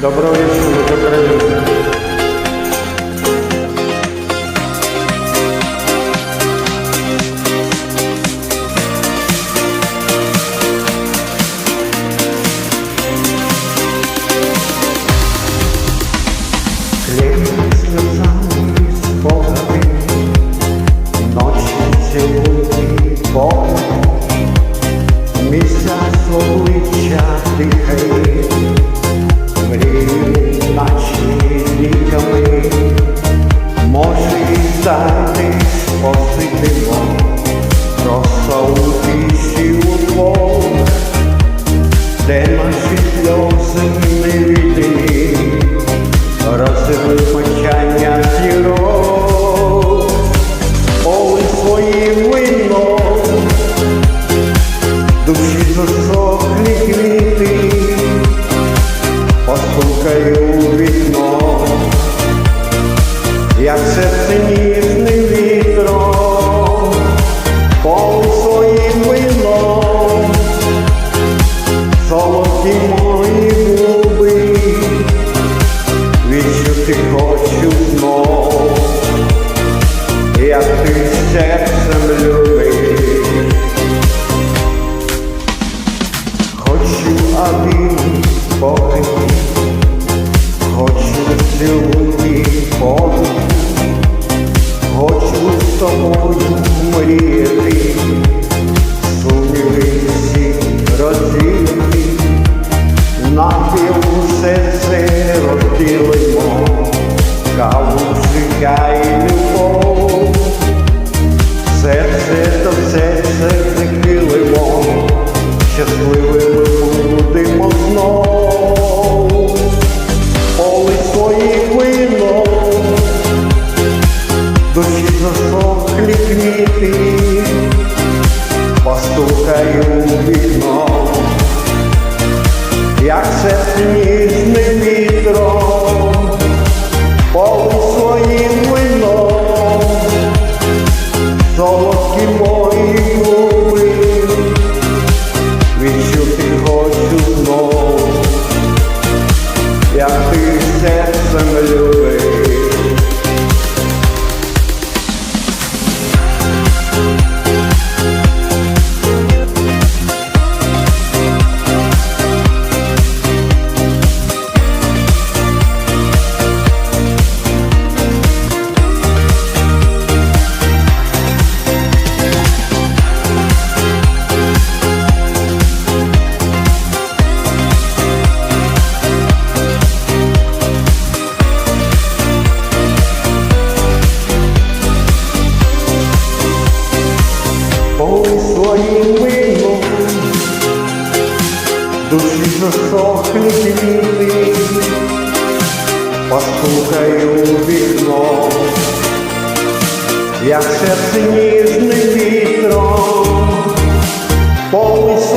Доброго вечора, Україна. І зараз просто у тиші удвох, де наші сльози невідомі, розриви мовчання зірок, Ой, своїм вином, душі засохлі квіти, постукаю як серце ніжним вітром, Ой, своїм вином, солодкі мої губи, відчути хочу знов, як ти серцем любиш. Хочу один поки, хочу хочу з тобою мріяти, сумніви всі розвіяти, навпіл все це розділимо, каву життя і любов, серце до серця прихилимо, щасливими солодкі мої душі засохли квіти, постукаю у вікно, як серце ніжним вітром, повністю.